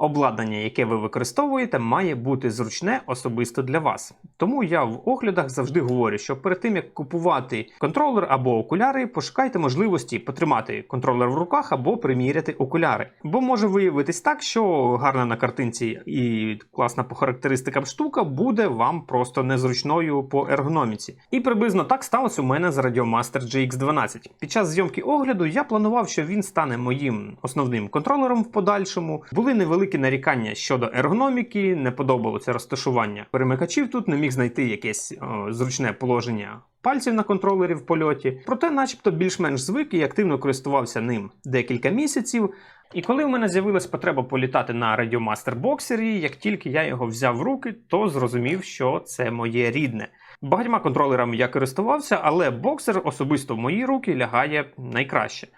Обладнання, яке ви використовуєте, має бути зручне особисто для вас. Тому я в оглядах завжди говорю, що перед тим як купувати контролер або окуляри, пошукайте можливості потримати контролер в руках або приміряти окуляри. Бо може виявитись так, що гарна на картинці і класна по характеристикам штука буде вам просто незручною по ергономіці. І приблизно так сталося у мене з Radiomaster GX12. Під час зйомки огляду я планував, що він стане моїм основним контролером в подальшому. Були невеликі нарікання щодо ергономіки, не подобалося розташування перемикачів тут, не міг знайти якесь о, зручне положення. Пальців на контролері в польоті, проте, начебто, більш-менш звик і активно користувався ним декілька місяців. І коли в мене з'явилась потреба політати на Radiomaster боксері, як тільки я його взяв в руки, то зрозумів, що це моє рідне. Багатьма контролерами я користувався, але боксер особисто в мої руки лягає найкраще.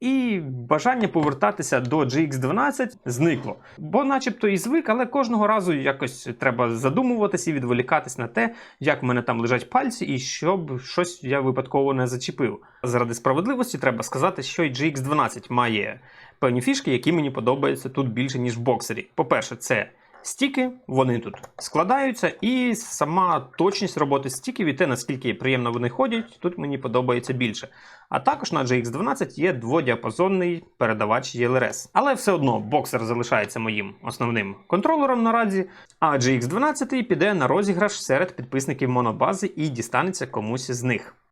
І бажання повертатися до GX12 зникло. Бо, начебто, і звик, але кожного разу якось треба задумуватися і відволікатись на те, як в мене там лежать пальці, і щоб щось я випадково не зачепив. Заради справедливості треба сказати, що і GX12 має певні фішки, які мені подобаються тут більше, ніж в боксері. По-перше, це стіки, вони тут складаються, і сама точність роботи стіків і те, наскільки приємно вони ходять, тут мені подобається більше. А також на GX12 є дводіапазонний передавач ELRS. Але все одно боксер залишається моїм основним контролером наразі, а GX12 піде на розіграш серед підписників монобази і дістанеться комусь з них.